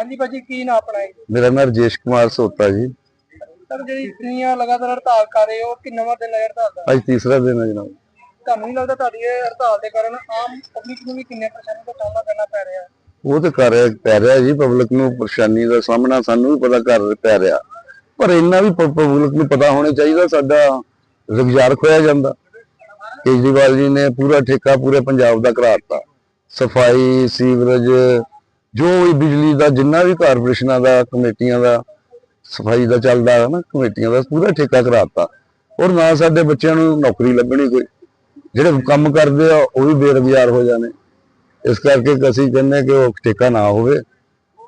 ਹਾਂਜੀ ਭਾਜੀ ਕੀ ਨਾ ਆਪਣਾ ਹੈ ਮੇਰਾ ਨਾਮ ਰਜੇਸ਼ ਕੁਮਾਰ ਸੋਤਾ ਜੀ। ਸਰ ਜਿਹੜੀ ਦੁਨੀਆ ਲਗਾਤਾਰ ਹੜਤਾਲ ਕਰ ਰਹੇ ਹੋ ਕਿੰਨਾ ਦਿਨ ਹੈ ਹੜਤਾਲ ਦਾ ਅੱਜ ਤੀਸਰਾ ਦਿਨ ਹੈ ਜਨਾਬ। ਤੁਹਾਨੂੰ ਨਹੀਂ ਲੱਗਦਾ ਤੁਹਾਡੀ ਇਹ ਹੜਤਾਲ ਦੇ ਕਾਰਨ ਆਮ ਪਬਲਿਕ ਨੂੰ ਵੀ ਕਿੰਨੇ ਪਰੇਸ਼ਾਨੀ ਦਾ ਸਾਹਮਣਾ ਕਰਨਾ ਪੈ ਰਿਹਾ? ਹੈ ਉਹ ਤੇ ਕਰ ਰਿਹਾ ਪੈ ਰਿਹਾ ਜੀ ਪਬਲਿਕ ਨੂੰ ਪਰੇਸ਼ਾਨੀ ਦਾ ਸਾਹਮਣਾ ਸਾਨੂੰ ਵੀ ਪਤਾ ਕਰ ਪੈ ਰਿਹਾ। ਪਰ ਇੰਨਾ ਵੀ ਪਬਲਿਕ ਨੂੰ ਪਤਾ ਹੋਣਾ ਚਾਹੀਦਾ ਸਾਡਾ ਰੁਜ਼ਗਾਰ ਖੋਇਆ ਜਾਂਦਾ। ਕੇਜਰੀਵਾਲ ਜੀ ਨੇ ਪੂਰਾ ਠੇਕਾ ਪੂਰੇ ਪੰਜਾਬ ਦਾ ਕਰਾਤਾ। ਸਫ਼ਾਈ ਸੀਵਰੇਜ ਜੋ ਵੀ ਬਿਜਲੀ ਦਾ ਜਿੰਨਾ ਵੀ ਕਾਰਪੋਰੇਸ਼ਨਾਂ ਦਾ ਕਮੇਟੀਆਂ ਦਾ ਸਫ਼ਾਈ ਦਾ ਚੱਲਦਾ ਹੈ ਨਾ ਕਮੇਟੀਆਂ ਦਾ ਪੂਰਾ ਠੇਕਾ ਕਰਾਤਾ। ਔਰ ਨਾ ਸਾਡੇ ਬੱਚਿਆਂ ਨੂੰ ਨੌਕਰੀ ਲੱਗਣੀ ਕੋਈ। ਜਿਹੜੇ ਕੰਮ ਕਰਦੇ ਆ ਉਹ ਵੀ ਬੇਰੁਜ਼ਗਾਰ ਹੋ ਜਾਣੇ। ਇਸ ਕਰਕੇ ਅਸੀਂ ਕਹਿੰਦੇ ਕਿ ਉਹ ਠੇਕਾ ਨਾ ਹੋਵੇ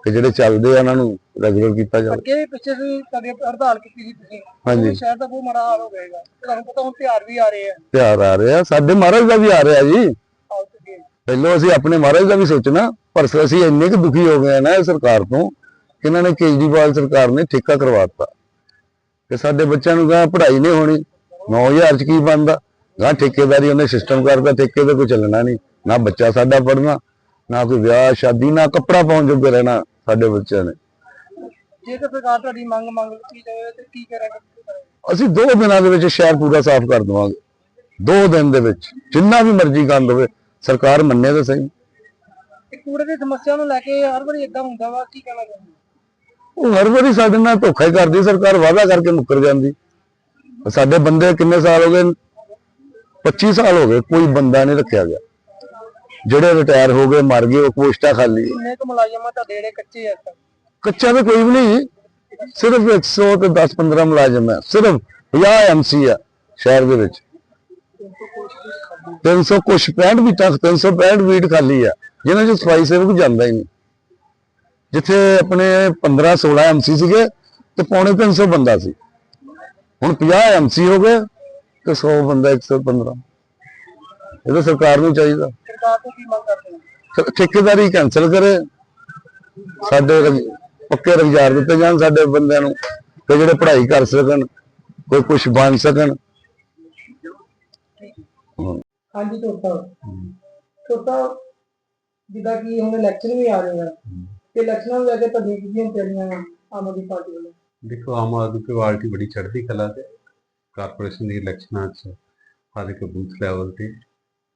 ਕਿ ਜਿਹੜੇ ਚੱਲਦੇ ਆ ਉਹਨਾਂ ਨੂੰ ਰੈਗੂਲਰ ਕੀਤਾ ਜਾਵੇ। ਅੱਗੇ ਪਿੱਛੇ ਵੀ ਤੁਹਾਡੀ ਹੜਤਾਲ ਕੀਤੀ ਸੀ ਤੁਸੀਂ। ਹਾਂਜੀ। ਸ਼ਹਿਰ ਦਾ ਬਹੁਤ ਮਾੜਾ ਹਾਲ ਹੋ ਜਾਏਗਾ ਤੁਹਾਨੂੰ ਪਤਾ ਹੁਣ ਤਿਉਹਾਰ ਵੀ ਆ ਰਹੇ ਆ। ਤਿਉਹਾਰ ਆ ਰਿਹਾ ਸਾਡੇ ਮਹਾਰਾਜ ਦਾ ਵੀ ਆ ਰਿਹਾ ਜੀ। ਪਹਿਲਾਂ ਅਸੀਂ ਆਪਣੇ ਮਹਾਰਾਜ ਦਾ ਵੀ ਸੋਚਣਾ ਪਰ ਅਸੀਂ ਇੰਨੇ ਕੁ ਦੁਖੀ ਹੋ ਗਏ ਨਾ ਸਰਕਾਰ ਤੋਂ ਕਿ ਇਹਨਾਂ ਨੇ ਕੇਜਰੀਵਾਲ ਸਰਕਾਰ ਨੇ ਠੇਕਾ ਕਰਵਾਤਾ ਕਿ ਸਾਡੇ ਬੱਚਿਆਂ ਨੂੰ ਕਹਾ ਪੜ੍ਹਾਈ ਨਹੀਂ ਹੋਣੀ 9000 ਚ ਕੀ ਬਣਦਾ? ਗਾਂ ਠੇਕੇਦਾਰੀ ਉਹਨੇ ਸਿਸਟਮ ਕਰਤਾ ਠੇਕੇ ਤੇ ਕੋਈ ਚੱਲਣਾ ਨਹੀਂ ਨਾ ਬੱਚਾ ਸਾਡਾ ਪੜ੍ਹਨਾ ਨਾ ਕੋਈ ਵਿਆਹ ਸ਼ਾਦੀ ਨਾ ਕੱਪੜਾ ਪਾਉਣ ਜੋਗੇ ਰਹਿਣਾ ਸਾਡੇ ਬੱਚਿਆਂ ਨੇ। ਜੇਕਰ ਸਰਕਾਰ ਤੁਹਾਡੀ ਮੰਗ ਮੰਗ ਕੀਤੀ ਜਾਵੇ ਤੇ ਕੀ ਕਰਾਂਗੇ? ਅਸੀਂ ਦੋ ਦਿਨਾਂ ਦੇ ਵਿੱਚ ਸ਼ਹਿਰ ਪੂਰਾ ਸਾਫ਼ ਕਰ ਦਵਾਂਗੇ। ਦੋ ਦਿਨ ਦੇ ਵਿੱਚ ਜਿੰਨਾ ਵੀ ਮਰਜ਼ੀ ਗੰਦ ਹੋਵੇ ਸਰਕਾਰ ਮੰਨੇ ਤਾਂ ਸਹੀ। ਇਹ ਕੂੜੇ ਦੀ ਸਮੱਸਿਆ ਨੂੰ ਲੈ ਕੇ ਹਰ ਵਾਰੀ ਇਦਾਂ ਹੁੰਦਾ ਵਾ ਕੀ ਕਹਿਣਾ ਚਾਹੁੰਦੇ ਉਹ ਹਰ ਵਾਰੀ ਸਾਡੇ ਨਾਲ ਧੋਖਾ ਹੀ ਕਰਦੀ ਸਰਕਾਰ ਵਾਅਦਾ ਕਰਕੇ ਮੁੱਕਰ ਜਾਂਦੀ। ਸਾਡੇ ਬੰਦੇ ਕਿੰਨੇ ਸਾਲ ਹੋ ਗਏ? 25 ਸਾਲ ਹੋ ਗਏ ਕੋਈ ਬੰਦਾ ਨਹੀਂ ਰੱਖਿਆ ਗਿਆ। ਜਿਹੜੇ ਰਿਟਾਇਰ ਹੋ ਗਏ ਮਰ ਗਏ ਉਹ ਪੋਸਟਾਂ ਖਾਲੀ। ਕਿੰਨੇ ਕੁ ਮੁਲਾਜ਼ਮ ਤੁਹਾਡੇ ਜਿਹੜੇ ਕੱਚੇ ਆ? ਕੱਚਾ ਤਾਂ ਕੋਈ ਵੀ ਨਹੀਂ। ਸਿਰਫ 100 ਤੇ 10 15 ਮੁਲਾਜ਼ਮ ਹੈ ਸਿਰਫ 50 ਐਮਸੀ ਆ ਸ਼ਹਿਰ ਦੇ ਵਿੱਚ। 300 ਕੁਛ 65 ਵੀ ਤੱਕ 365 ਵੀਟ ਖਾਲੀ ਆ। ਜਿਨ੍ਹਾਂ ਚ ਸਫ਼ਾਈ ਸੇਵਕ ਜਾਂਦਾ ਹੀ ਨਹੀਂ। ਜਿੱਥੇ ਆਪਣੇ 15 16 ਐਮਸੀ ਸੀਗੇ ਤੇ ਪੌਣੇ 300 ਬੰਦਾ ਸੀ। ਹੁਣ 50 ਐਮਸੀ ਹੋ ਗਏ ਤੇ 100 ਬੰਦਾ 115 ਇਹ ਤਾਂ ਸਰਕਾਰ ਨੂੰ ਚਾਹੀਦਾ। ਸਰਕਾਰ ਤੋਂ ਕੀ ਮੰਗ ਕਰਦੇ ਹੋ? ਠੇਕੇਦਾਰੀ ਕੈਂਸਲ ਕਰੇ। ਸਾਡੇ ਪੱਕੇ ਰੁਜ਼ਗਾਰ ਦਿੱਤੇ ਜਾਣ ਸਾਡੇ ਬੰਦਿਆਂ ਨੂੰ ਕਿ ਜਿਹੜੇ ਪੜ੍ਹਾਈ ਕਰ ਸਕਣ ਕੋਈ ਕੁਝ ਬਣ ਸਕਣ। ਹਾਂਜੀ ਤੋਤਾ ਤੋਤਾ ਜਿੱਦਾਂ ਕਿ ਹੁਣ ਇਲੈਕਸ਼ਨ ਵੀ ਆ ਰਹੇ ਆ। ਤੇ ਇਲੈਕਸ਼ਨਾਂ ਨੂੰ ਲੈ ਕੇ ਤੁਹਾਡੀਆਂ ਕਿਹਦੀਆਂ ਤਿਆਰੀਆਂ ਆਮ ਆਦਮੀ ਪਾਰਟੀ ਵੱਲੋਂ। ਦੇਖੋ ਆਮ ਆਦਮੀ ਪਾਰਟੀ ਬੜੀ ਚੜ੍ਹਦੀ ਕਲਾ ਤੇ ਕਾਰਪੋਰੇਸ਼ਨ ਦੀ ਇਲੈਕਸ਼ਨਾਂ 'ਚ ਹਰ ਇੱਕ ਬੂਥ ਲੈਵਲ ਤੇ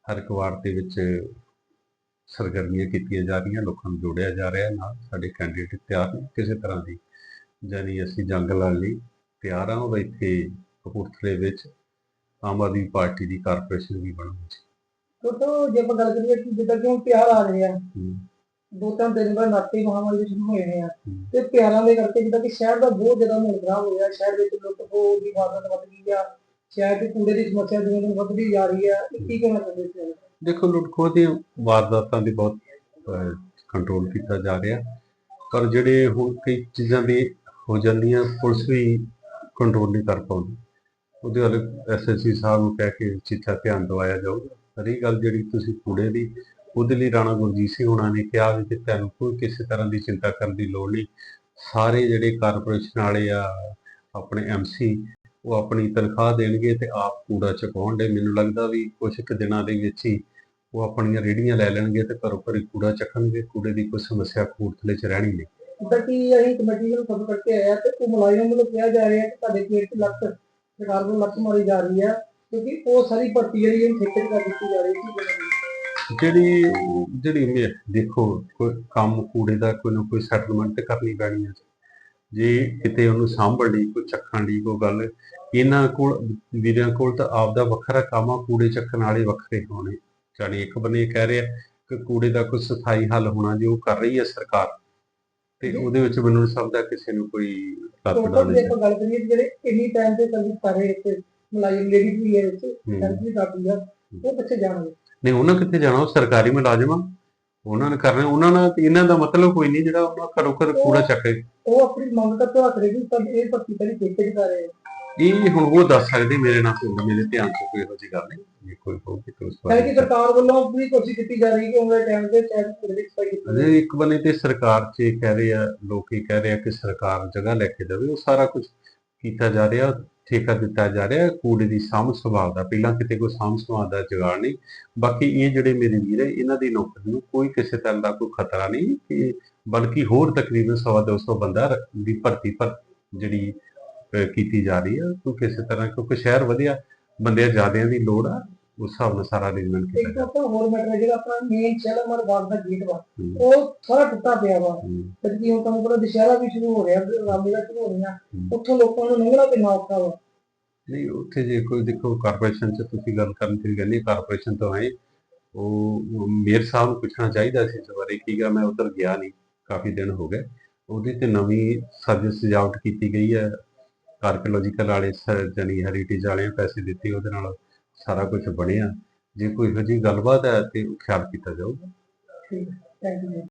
ਹਰ ਇੱਕ ਵਾਰਡ ਦੇ ਵਿੱਚ ਸਰਗਰਮੀਆਂ ਕੀਤੀਆਂ ਜਾ ਰਹੀਆਂ ਲੋਕਾਂ ਨੂੰ ਜੋੜਿਆ ਜਾ ਰਿਹਾ ਨਾਲ। ਸਾਡੇ ਕੈਂਡੀਡੇਟ ਤਿਆਰ ਨੇ ਕਿਸੇ ਤਰ੍ਹਾਂ ਦੀ। ਜਾਨੀ ਅਸੀਂ ਜੰਗ ਲੜਨ ਲਈ ਤਿਆਰ ਹਾਂ ਔਰ ਇੱਥੇ ਕਪੂਰਥਲੇ ਵਿੱਚ। ਆਮ ਆਦਮੀ ਪਾਰਟੀ ਦੀ ਕਾਰਪੋਰੇਸ਼ਨ ਵੀ ਬਣੂਗੀ ਤੋਤਾ ਜੇ ਆਪਾਂ ਗੱਲ ਕਰੀਏ ਕਿ ਜਿੱਦਾਂ ਕਿ ਹੁਣ ਤਿਉਹਾਰ ਆ ਰਹੇ ਦੋ ਤਿੰਨ ਦਿਨ ਬਾਅਦ ਨਾਟੀ ਮਹਾਮਾਰੀ ਦੇ ਸ਼ੁਰੂ ਹੋਏ ਨੇ ਆ। ਤੇ ਤਿਉਹਾਰਾਂ ਦੇ ਕਰਕੇ ਜਿੱਦਾਂ ਕਿ ਸ਼ਹਿਰ ਦਾ ਬਹੁਤ ਜ਼ਿਆਦਾ ਮਾਹੌਲ ਖਰਾਬ ਹੋ ਗਿਆ ਸ਼ਹਿਰ ਵਿੱਚ ਲੁੱਟ ਖੋਹ ਦੀ ਵਾਰਦਾਤ ਵੱਧ ਗਈ ਆ। ਸ਼ਹਿਰ ਦੀ ਕੂੜੇ ਦੀ ਸਮੱਸਿਆ ਦਿਨੋਂ ਦਿਨ ਵੱਧਦੀ ਜਾ ਰਹੀ ਆ। ਇਹ ਕੀ ਕਹਿਣਾ ਚਾਹੁੰਦੇ ਸੀ ਦੇਖੋ ਲੁੱਟਖੋ ਦੀ ਵਾਰਦਾਤਾਂ ਦੀ ਬਹੁਤ ਕੰਟਰੋਲ ਕੀਤਾ ਜਾ ਰਿਹਾ। ਪਰ ਜਿਹੜੇ ਹੁਣ ਕਈ ਚੀਜ਼ਾਂ ਦੀ ਹੋ ਜਾਂਦੀਆਂ ਪੁਲਿਸ ਵੀ ਕੰਟਰੋਲ ਨਹੀਂ ਕਰ ਪਾਉਂਦੀ। ਉਹਦੇ ਵੱਲ ਐਸਐਸਸੀ ਸਾਹਿਬ ਨੂੰ ਕਹਿ ਕੇ ਚਿੱਠਾ ਧਿਆਨ ਦਵਾਇਆ ਜਾਊਗਾ। ਰਹੀ ਗੱਲ ਜਿਹੜੀ ਤੁਸੀਂ ਕੂੜੇ ਦੀ ਉਹਦੇ ਲਈ ਰਾਣਾ ਗੁਰਜੀਤ ਸਿੰਘ ਹੋਣਾ ਨੇ ਕਿਹਾ ਵੀ ਕਿ ਤੁਹਾਨੂੰ ਕੋਈ ਕਿਸੇ ਤਰ੍ਹਾਂ ਦੀ ਚਿੰਤਾ ਕਰਨ ਦੀ ਲੋੜ ਨਹੀਂ, ਸਾਰੇ ਜਿਹੜੇ ਕਾਰਪੋਰੇਸ਼ਨ ਵਾਲੇ ਆ, ਆਪਣੇ ਐਮਸੀ ਉਹ ਆਪਣੀ ਤਨਖਾਹ ਦੇਣਗੇ ਤੇ ਆਪ ਕੂੜਾ ਚੁਕਾਉਣ ਦੇ ਮੈਨੂੰ ਲੱਗਦਾ ਵੀ ਕੁਝ ਕੁ ਦਿਨਾਂ ਦੇ ਵਿੱਚ ਹੀ ਉਹ ਆਪਣੀਆਂ ਰੇੜੀਆਂ ਲੈ ਲੈਣਗੇ ਤੇ ਘਰੋਂ ਘਰੀ ਕੂੜਾ ਚੱਕਣਗੇ। ਕੂੜੇ ਦੀ ਕੋਈ ਸਮੱਸਿਆ ਕਪੂਰਥਲੇ 'ਚ ਰਹਿਣੀ ਨਹੀਂ। ਜਿੱਦਾਂ ਕਿ ਕਮੇਟੀ ਨੂੰ ਖਬਰ ਕਰਕੇ ਆਇਆ ਤੇ ਉਹ ਮੁਲਾਜ਼ਮਾਂ ਵੱਲੋਂ ਕਿਹਾ ਜਾ ਰਿਹਾ ਕਿ ਤੁਹਾਡੇ ਖੇਤ 'ਚ ਲੱਖ ਸਰਕਾਰ ਨੂੰ ਲੱਖ ਮਾਰੀ ਜਾ ਰਹੀ ਆ ਕਿਉਂਕਿ ਉਹ ਸਾਰੀ ਭਰਤੀ ਜਿਹੜੀ ਹੈ, ਠੇਕੇ ਕਰ ਦਿੱਤੀ ਜਾ ਰਹੀ ਸੀ ਜਿਹੜੀ ਜਿਹੜੀ ਮੇ- ਦੇਖੋ, ਕੋਈ ਕੰਮ ਕੂੜੇ ਦਾ ਕੋਈ ਨਾ ਕੋਈ ਸੈਟਲਮੈਂਟ ਕਰਨੀ ਪੈਣੀ ਹੈ। ਜੇ ਕਿਤੇ ਉਹਨੂੰ ਸਾਂਭਣ ਲਈ, ਕੋਈ ਚੱਕਣ ਲਈ ਕੋਈ ਗੱਲ, ਇਹਨਾਂ ਕੋਲ, ਵੀਰਾਂ ਕੋਲ ਤਾਂ ਆਪਦਾ ਵੱਖਰਾ ਕੰਮ ਆ, ਕੂੜੇ ਚੱਕਣ ਵਾਲੇ ਵੱਖਰੇ ਹੋਣੇ। ਜਾਣੀ ਇੱਕ ਬੰਨੇ ਇਹ ਕਹਿ ਰਿਹਾ ਕਿ ਕੂੜੇ ਦਾ ਕੋਈ ਸਥਾਈ ਹੱਲ ਹੋਣਾ ਜੋ ਕਰ ਰਹੀ ਹੈ ਸਰਕਾਰ। ਤੇ ਉਹਦੇ ਵਿੱਚ ਮੈਨੂੰ ਨਹੀਂ ਸਮਝਦਾ ਕਿਸੇ ਨੂੰ ਕੋਈ ਡਾਉਣੀ ਜੇ। ਆਪਾਂ ਗੱਲ ਕਰੀਏ ਜਿਹੜੇ ਇੰਨੀ ਟਾਈਮ ਤੇ ਸਰਵਿਸ ਕਰ ਰਹੇ ਇੱਥੇ ਮੁਲਾਜ਼ਮ ਲੇਡੀਜ਼ ਵੀ ਹੈ ਵਿੱਚ। ਸਰਵਿਸ ਕਰਦੀ ਆ ਉਹ ਪਿੱਛੇ ਜਾਣਗੇ? ਨਹੀਂ ਉਹਨਾਂ ਕਿੱਥੇ ਜਾਣਾ? ਉਹ ਸਰਕਾਰੀ ਮੁਲਾਜ਼ਮ ਆ। ਉਹਨਾਂ ਨੇ ਕਰਨਾ ਉਹਨਾਂ ਨਾਲ ਇਹਨਾਂ ਦਾ ਮਤਲਬ ਕੋਈ ਨਹੀਂ ਜਿਹੜਾ ਉਹਨਾਂ ਘਰੋਂ ਘਰ ਕੂੜਾ ਚੱਕੇ। ਉਹ ਆਪਣੀ ਮੰਗ ਦਾ ਧਿਆਨ ਰੱਖਦੇ ਕਿ ਸਭ ਇਹ ਭਰਤੀ ਪਹਿਲੀ 'ਚ ਕਰ ਰਹੇ। ਇਹ ਹੁਣ ਉਹ ਦੱਸ ਸਕਦੇ ਮੇਰੇ ਨਾਲ ਕੋਈ ਮੇਰੇ ਧਿਆਨ 'ਚ ਕੋਈ ਇਹੋ ਜਿਹੀ ਗੱਲ ਨਹੀਂ ਜੇ ਕੋਈ ਹੋਊਗੀ ਤਾਂ ਉਸ ਹੈ ਕਿ ਬਾਰੇ ਸਰਕਾਰ ਵੱਲੋਂ ਵੀ ਕੋਸ਼ਿਸ਼ ਕੀਤੀ ਜਾ ਰਹੀ ਹੈ ਕਿ ਉਹਨਾਂ ਟਾਈਮ ਤੇ ਕੂੜੇ ਦੀ ਸਫ਼ਾਈ ਕੀਤੀ ਇੱਕ ਬੰਨੇ ਤੇ ਸਰਕਾਰ 'ਚ ਇਹ ਕਹਿ ਰਹੇ ਆ ਲੋਕ ਇਹ ਕਹਿ ਰਹੇ ਆ ਕਿ ਸਰਕਾਰ ਜਗ੍ਹਾ ਲੈ ਕੇ ਦੇਵੇ ਉਹ ਸਾਰਾ ਕੁਝ ਕੀਤਾ ਜਾ ਰਿਹਾ ਠੇਕਾ ਦਿੱਤਾ ਜਾ ਰਿਹਾ ਕੂੜੇ ਦੀ ਸਾਂਭ ਸੰਭਾਲ ਦਾ ਪਹਿਲਾਂ ਕਿਤੇ ਕੋਈ ਸਾਂਭ ਸੰਭਾਲ ਦਾ ਜੁਗਾੜ ਨਹੀਂ ਬਾਕੀ ਇਹ ਜਿਹੜੇ ਮੇਰੇ ਵੀਰ ਹੈ ਇਹਨਾਂ ਦੀ ਨੌਕਰੀ ਨੂੰ ਕੋਈ ਕਿਸੇ ਤਰ੍ਹਾਂ ਦਾ ਕੋਈ ਖਤਰਾ ਨਹੀਂ ਕਿ ਬਲਕਿ ਹੋਰ ਤਕਰੀਬਨ ਸਵਾ ਦੋ ਸੌ ਬੰਦਾ ਰ- ਦੀ ਭਰਤੀ ਪਰ ਜਿਹੜੀ ਕੀਤੀ ਜਾ ਰਹੀ ਹੈ ਕੋਈ ਕਿਸੇ ਤਰ੍ਹਾਂ ਕਿਉਂਕਿ ਸ਼ਹਿਰ ਵਧਿਆ ਬੰਦਿਆਂ ਜ਼ਿਆਦਿਆਂ ਦੀ ਲੋੜ ਆ ਉਸ ਹਿਸਾਬ ਨਾਲ ਸਾਰਾ ਅਰੇਂਜਮੈਂਟ ਕੀਤਾ ਇੱਕ ਹੋਰ ਮੈਟਰ ਹੈ ਜਿਹੜਾ ਆਪਣਾ ਮੇਨ ਸ਼ੈਲਮਰ ਬਾਗ ਦਾ ਗੇਟ ਵਾ। ਉਹ ਸਾਰਾ ਟੁੱਟਾ ਪਿਆ ਵਾ। ਤੇ ਕੀ ਹੁਣ ਤੁਹਾਨੂੰ ਪਤਾ ਦੁਸ਼ਹਿਰਾ ਵੀ ਸ਼ੁਰੂ ਹੋ ਰਿਹਾ ਰਾਮਲੀਲਾ ਸ਼ੁਰੂ ਹੋ ਹਮ। ਉੱਥੋਂ ਲੋਕਾਂ ਨੂੰ ਲੰਘਣਾ ਕਿੰਨਾ ਔਖਾ ਵਾ। ਨਹੀਂ ਉੱਥੇ ਜੇ ਕੋਈ ਦੇਖੋ ਕਾਰਪੋਰੇਸ਼ਨ ਚ ਤੁਸੀਂ ਗੱਲ ਕਰਨ ਤੇ ਕਹਿੰਦੇ ਕਾਰਪੋਰੇਸ਼ਨ ਤੋਂ ਆਏ ਉਹ ਮੇਅਰ ਸਾਹਿਬ ਨੂੰ ਪੁੱਛਣਾ ਚਾਹੀਦਾ ਸੀ ਇਸ ਬਾਰੇ ਕੀ ਗਾ ਮੈਂ ਉਧਰ ਗਿਆ ਨਹੀਂ ਕਾਫੀ ਦਿਨ ਹੋ ਗਏ। ਉਹਦੀ ਤੇ ਨਵੀਂ ਸਾਜ ਸਜਾਵਟ ਕੀਤੀ ਗਈ ਹੈ ਆਰਕੀਓਲੋਜੀਕਲ ਵਾਲੇ ਸ- ਜਾਣੀ ਹੈਰੀਟੇਜ ਵਾਲਿਆਂ ਪੈਸੇ ਦਿੱਤੇ ਉਹਦੇ ਨਾਲ, ਸਾਰਾ ਕੁਝ ਬਣਿਆ। ਜੇ ਕੋਈ ਇਹੋ ਜਿਹੀ ਗੱਲਬਾਤ ਹੈ ਤੇ ਉਹ ਖਿਆਲ ਕੀਤਾ ਜਾਊਗਾ। ਠੀਕ ਥੈਂਕ